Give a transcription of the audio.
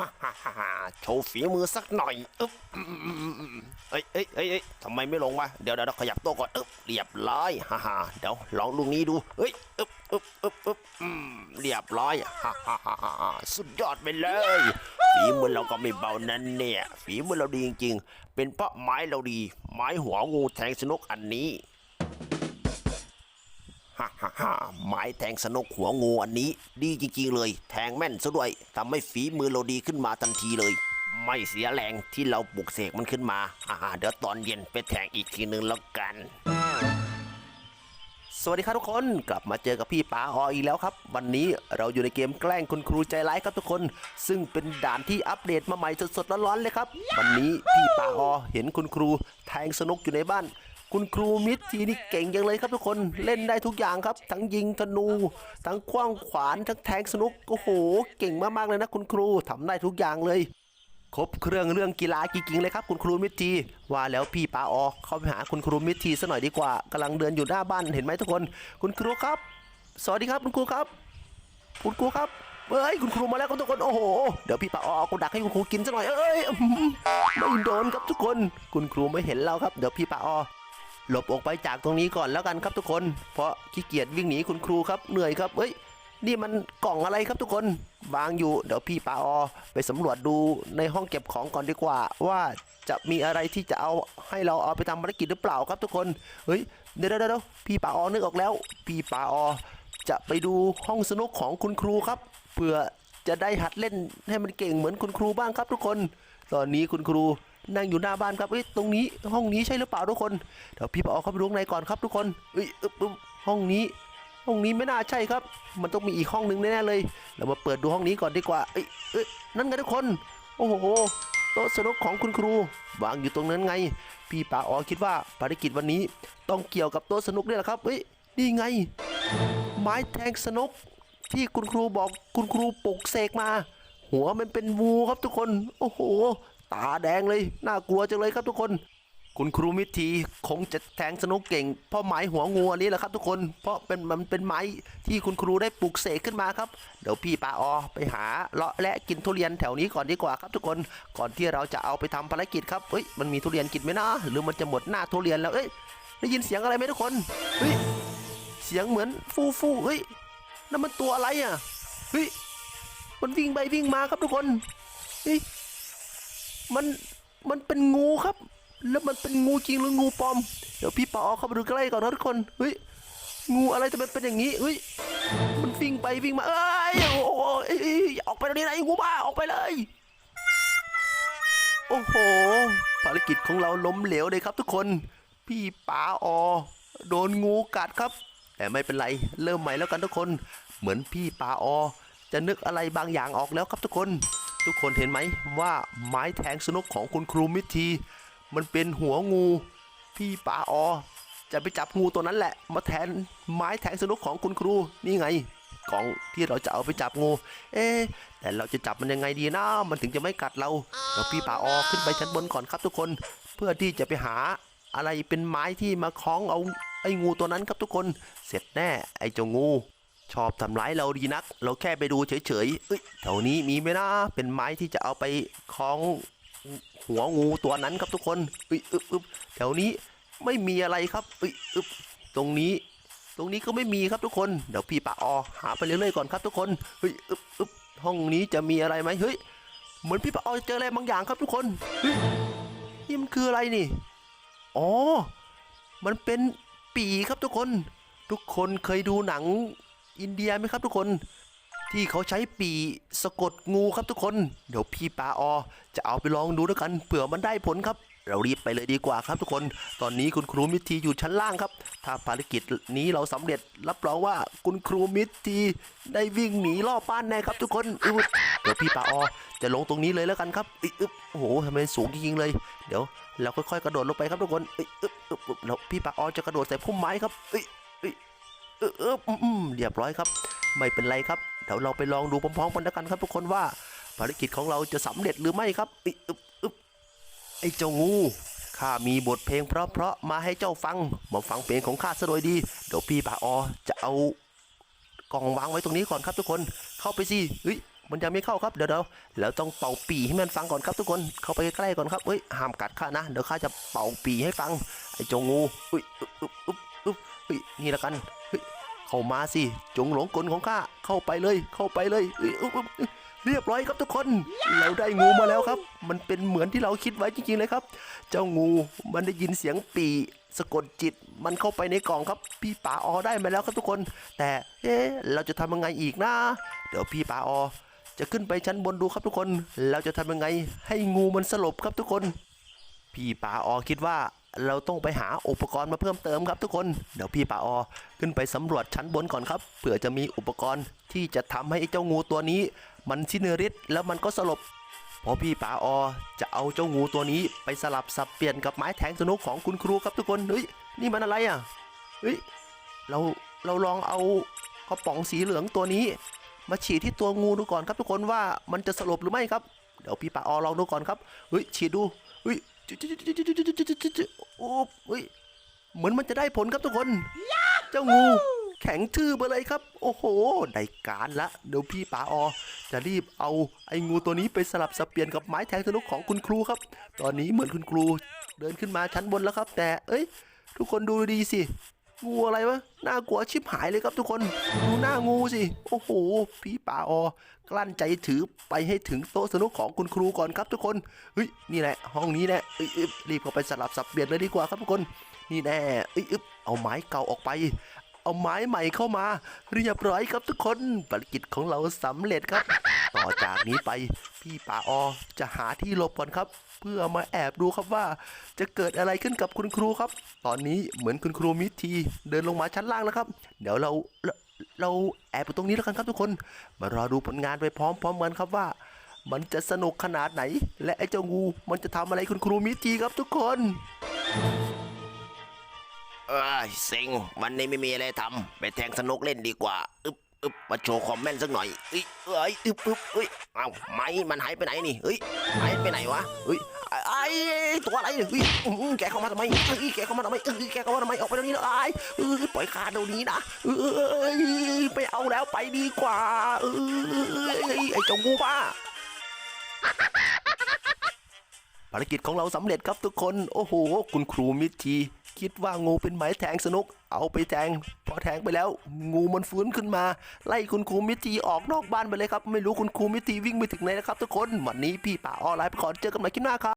ฮ่าฮ่าฮ่าโชว์ฝีมือสักหน่อยอึ๊บเอ้ยเอ้ยเอ้ยเอ้ยทำไมไม่ลงวะเดี๋ยวเดี๋ยวขยับตัวก่อนอึ๊บเรียบร้อยฮ่าฮ่าเดี๋ยวลองลูกนี้ดูเฮ้ยอึ๊บอึ๊บอึ๊บอึ๊บอืมเรียบร้อยฮ่าฮ่าฮ่าฮ่าสุดยอดไปเลยฝีมือเราก็ไม่เบานั่นเนี่ยฝีมือเราดีจริงๆ เป็นเพราะไม้เราดี ไม้หัวงูแทงสนุกอันนี้ ฮ่าฮ่าฮ่าไม้แทงสนุกหัวงูอันนี้ ดีจริงๆเลย แทงแม่นซะด้วยทำให้ฝีมือเราดีขึ้นมาทันทีเลย ไม่เสียแรงที่เราปลุกเสกมันขึ้นมาอ่าเดี๋ยวตอนเย็นไปแทงอีกทีหนึ่งแล้วกันสวัสดีครับทุกคนกลับมาเจอกับพี่ป๋าอออีกแล้วครับ วันนี้เราอยู่ในเกมแกล้งคุณครูใจร้ายครับทุกคน ซึ่งเป็นด่านที่อัปเดตมาใหม่สดๆร้อนๆเลยครับ วันนี้พี่ป๋าออเห็นคุณครูแทงสนุกอยู่ในบ้าน คุณครูมิตรทีนี่เก่งจังเลยครับทุกคนเล่นได้ทุกอย่างครับ ทั้งยิงธนู ทั้งคว้างขวานทั้งแทงสนุกโอ้โห เก่งมากๆเลยนะคุณครูทำได้ทุกอย่างเลยครบเครื่องเรื่องกีฬาจริงๆเลยครับคุณครูมิตรทีว่าแล้วพี่ปาออเข้าไปหาคุณครูมิตรทีซะหน่อยดีกว่ากำลังเดินอยู่หน้าบ้านเห็นไหมทุกคน คุณครูครับ สวัสดีครับคุณครูครับ คุณครูครับเอ้ยคุณครูมาแล้วครับทุกคนโอ้โหเดี๋ยวพี่ปาออเอากระดักให้คุณครูกินซะหน่อยเอ้ยไม่โดนครับทุกคน คุณครูไม่เห็นเราครับเดี๋ยวพี่ปาออ หลบออกไปจากตรงนี้ก่อนแล้วกันครับทุกคน เพราะขี้เกียจวิ่งหนีคุณครูครับเหนื่อยครับเอ้ยนี่มันกล่องอะไรครับทุกคนวางอยู่เดี๋ยวพี่ปาออไปสำรวจดูในห้องเก็บของก่อนดีกว่า ว่าจะมีอะไรที่จะเอาให้เราเอาไปทำภารกิจหรือเปล่าครับทุกคนเฮ้ยเดี๋ยวเดี๋ยวเดี๋ยวพี่ปาออนึกออกแล้ว พี่ปาออจะไปดูห้องสนุกของคุณครูครับเพื่อจะได้หัดเล่นให้มันเก่งเหมือนคุณครูบ้างครับทุกคน ตอนนี้คุณครู นั่งอยู่หน้าบ้านครับเอ้ยตรงนี้ห้องนี้ใช่หรือเปล่าทุกคนเดี๋ยวพี่ปาออเข้าไปดูข้างในก่อนครับทุกคนเอ้ยอึ๊บอึ๊บห้องนี้ ห้องนี้ไม่น่าใช่ครับ มันต้องมีอีกห้องหนึ่งแน่ๆเลยเรามาเปิดดูห้องนี้ก่อนดีกว่าเอ้ยเอ้ยนั่นไงทุกคน โอ้โหโต๊ะสนุกของคุณครูวางอยู่ตรงนั้นไง พี่ป่าอ๋อคิดว่าภารกิจวันนี้ต้องเกี่ยวกับโต๊ะสนุกนี่แหละครับเอ้ยนี่ไง ไม้แทงสนุกที่คุณครูบอกคุณครูปลุกเสกมา หัวมันเป็นวูครับทุกคน โอ้โห ตาแดงเลย น่ากลัวจังเลยครับทุกคน คุณครูมิตรทีคงจะแทงสนุกเก่ง เพราะไม้หัวงูอันนี้แหละครับทุกคน เพราะเป็นมันเป็นไม้ที่คุณครูได้ปลูกเสกขึ้นมาครับ เดี๋ยวพี่ปาออไปหาเลาะและกินทุเรียนแถวนี้ก่อนดีกว่าครับทุกคน ก่อนที่เราจะเอาไปทำภารกิจครับเอ้ย มันมีทุเรียนกินไหมนะ หรือมันจะหมดหน้าทุเรียนแล้ว เอ้ย ได้ยินเสียงอะไรไหมทุกคน เฮ้ย เสียงเหมือนฟูฟูเฮ้ย นั่นมันตัวอะไรอะ เฮ้ย มันวิ่งไปวิ่งมาครับทุกคน เฮ้ย มันมันเป็นงูครับ แล้วมันเป็นงูจริงหรืองูปลอม เดี๋ยวพี่ปอเข้าไปดูใกล้ก่อนนะทุกคนเฮ้ยงูอะไรจะเป็นเป็นอย่างนี้เฮ้ยมันวิ่งไปวิ่งมาเอ้ยโอ้โอ้ยออกไปตรงนี้นะไอ้งูบ้าออกไปเลย โอ้โห ภารกิจของเราล้มเหลวเลยครับทุกคน พี่ป๋าออ โดนงูกัดครับ แต่ไม่เป็นไรเริ่มใหม่แล้วกันทุกคน เหมือนพี่ป๋าออ จะนึกอะไรบางอย่างออกแล้วครับทุกคน ทุกคนเห็นไหมว่าไม้แทงสนุกของคุณครูมิตรทีมันเป็นหัวงูพี่ป๋าออ จะไปจับงูตัวนั้นแหละ มาแทนไม้แทงสนุกของคุณครูนี่ไงกล่องที่เราจะเอาไปจับงู เอ๊แต่เราจะจับมันยังไงดีนะมันถึงจะไม่กัดเราเดี๋ยวพี่ป๋าออขึ้นไปชั้นบนก่อนครับทุกคน เพื่อที่จะไปหาอะไรเป็นไม้ที่มาคล้องเอาไอ้งูตัวนั้นครับทุกคน เสร็จแน่ไอ้เจ้างู ชอบทำร้ายเราดีนัก เราแค่ไปดูเฉยๆเอ้ยแถวนี้มีไหมนะ เป็นไม้ที่จะเอาไปคล้องหัวงูตัวนั้นครับทุกคนเอ้ยอึบอึบแถวนี้ไม่มีอะไรครับเอ้ยอึบตรงนี้ ตรงนี้ก็ไม่มีครับทุกคน เดี๋ยวพี่ปะออหาไปเรื่อยๆก่อนครับทุกคน เฮ้ยอึบอึบห้องนี้จะมีอะไรไหมเฮ้ย เหมือนพี่ปะออเจออะไรบางอย่างครับทุกคน เฮ้ยนี่มันคืออะไรนี่ อ๋อ มันเป็นปีครับทุกคน ทุกคนเคยดูหนัง อินเดียไหมครับทุกคน ที่เขาใช้ปีสะกดงูครับทุกคน เดี๋ยวพี่ปาออจะเอาไปลองดูด้วยกันเผื่อมันได้ผลครับ เรารีบไปเลยดีกว่าครับทุกคน ตอนนี้คุณครูมิตรทีอยู่ชั้นล่างครับ ถ้าภารกิจนี้เราสำเร็จรับรองว่าคุณครูมิตรทีได้วิ่งหนีล่อบบ้านแน่ครับทุกคนอึ๊บเดี๋ยวพี่ปาออจะลงตรงนี้เลยแล้วกันครับอึ๊บโอ้โหทำไมสูงจริงๆเลย เดี๋ยวเราค่อยๆกระโดดลงไปครับทุกคนอึ๊บอึ๊บอึ๊บแล้วพี่ปาออจะกระโดดใส่พุ่มไม้ครับอ้ย เออเอออืมเรียบร้อยครับ ไม่เป็นไรครับเดี๋ยวเราไปลองดูพร้อมๆกันแล้วกันครับทุกคนว่าภารกิจของเราจะสำเร็จหรือไม่ครับอึบอึบไอ้เจ้างูข้ามีบทเพลงเพราะๆมาให้เจ้าฟังมาฟังเพลงของข้าซะโดยดีเดี๋ยวพี่ป่าออจะเอากล่องวางไว้ตรงนี้ก่อนครับทุกคนเข้าไปสิเฮ้ยมันยังไม่เข้าครับเดี๋ยวเดี๋ยวแล้วต้องเป่าปีให้มันฟังก่อนครับทุกคนเข้าไปใกล้ๆก่อนครับเฮ้ยห้ามกัดข้านะเดี๋ยวข้าจะเป่าปีให้ฟังไอ้เจงงูอุ้ยอึ๊บอึ๊บอึ๊บอึ๊บเฮ้ยนี่ละกัน เฮ้ยเข้ามาสิ จงหลงกลของข้า เข้าไปเลย เข้าไปเลยเอ้ยอึ๊บอึ๊บอึ๊บเรียบร้อยครับทุกคน เราได้งูมาแล้วครับ มันเป็นเหมือนที่เราคิดไว้จริงๆเลยครับ เจ้างูมันได้ยินเสียงปีสะกดจิตมันเข้าไปในกล่องครับ พี่ป๋าออได้มาแล้วครับทุกคน แต่เอ๊ะเราจะทำยังไงอีกนะ เดี๋ยวพี่ป๋าออจะขึ้นไปชั้นบนดูครับทุกคน เราจะทำยังไงให้งูมันสลบครับทุกคน พี่ป๋าออคิดว่าเราต้องไปหาอุปกรณ์มาเพิ่มเติมครับทุกคน เดี๋ยวพี่ป๋าออขึ้นไปสำรวจชั้นบนก่อนครับ เผื่อจะมีอุปกรณ์ที่จะทำให้ไอ้เจ้างูตัวนี้ มันสิ้นฤทธิ์แล้วมันก็สลบพราะพี่ป๋าออจะเอาเจ้างูตัวนี้ไปสลับสับเปลี่ยนกับไม้แทงสนุกของคุณครูครับทุกคน เฮ้ย นี่มันอะไรอะ เฮ้ย เรา เราลองเอากระป๋องสีเหลืองตัวนี้ มาฉีดที่ตัวงูดูก่อนครับทุกคนว่ามันจะสลบหรือไม่ครับ เดี๋ยวพี่ป๋าออลองดูก่อนครับ เฮ้ย ฉีดดู เฮ้ย โอ้เยเหมือนมันจะได้ผลครับทุกคน เจ้างูแข็งทื่อไปเลยครับ โอ้โห ได้การละ เดี๋ยวพี่ป๋าอจะรีบเอาไอ้งูตัวนี้ไปสลับสเปลี่ยนกับไม้แทงทะลุของคุณครูครับ ตอนนี้เหมือนคุณครูเดินขึ้นมาชั้นบนแล้วครับ แต่ เอ้ย ทุกคนดูดีสิ งูอะไรวะน่ากลัวชิบหายเลยครับทุกคนดูหน้างูสิโอ้โหพี่ป่าออกลั้นใจถือไปให้ถึงโต๊ะสนุกของคุณครูก่อนครับทุกคนเฮ้ยนี่แหละ ห้องนี้แหละอ้ยเอ้ยรีบเข้าไปสลับสับเปลี่ยนเลยดีกว่าครับทุกคนนี่แน่เอ้ยเอ้ยเอาไม้เก่าออกไป เอาไม้ใหม่เข้ามา เรียบร้อยครับทุกคนภารกิจของเราสำเร็จครับ ต่อจากนี้ไปพี่ป่าออจะหาที่หลบก่อนครับ เพื่อมาแอบดูครับว่า จะเกิดอะไรขึ้นกับคุณครูครับ ตอนนี้เหมือนคุณครูมิที เดินลงมาชั้นล่างแล้วครับ เดี๋ยวเราเราเราแอบอยู่ตรงนี้แล้วกันครับทุกคน มารอดูผลงานไปพร้อมๆกันครับว่า มันจะสนุกขนาดไหน และไอ้เจ้างูมันจะทำอะไรคุณครูมิทีครับทุกคนเอ้ยเซ็งวันนี้ไม่มีอะไรทำไปแทงสนุกเล่นดีกว่าอึบ อึบมาโชว์คอมเมนต์สักหน่อยเอ้ยเอ้ยอึบอึบเอ้ยเอ้าไม้มันหายไปไหนนี่เฮ้ยหายไปไหนวะเฮ้ยไอ้ตัวอะไรเนี่ยเฮ้ยแกเข้ามาทำไมเอ้ยแกเข้ามาทำไมเอ้ยแกเข้ามาทำไมออกไปตรงนี้นะไอ้เอ้ยปล่อยขาเดี๋ยวนี้นะเอ้ยไปเอาแล้วไปดีกว่าเอ้ยไอ้เจ้างูบ้า ภารกิจของเราสำเร็จครับทุกคน โอ้โห คุณครูมิตรทีคิดว่างูเป็นไม้แทงสนุก เอาไปแทง พอแทงไปแล้ว งูมันฟื้นขึ้นมา ไล่คุณครูมิตรทีออกนอกบ้านไปเลยครับ ไม่รู้คุณครูมิตรทีวิ่งไปถึงไหนนะครับทุกคน วันนี้พี่ป่าออนไลน์ไปก่อนเจอกันใหม่คลิปหน้าครับ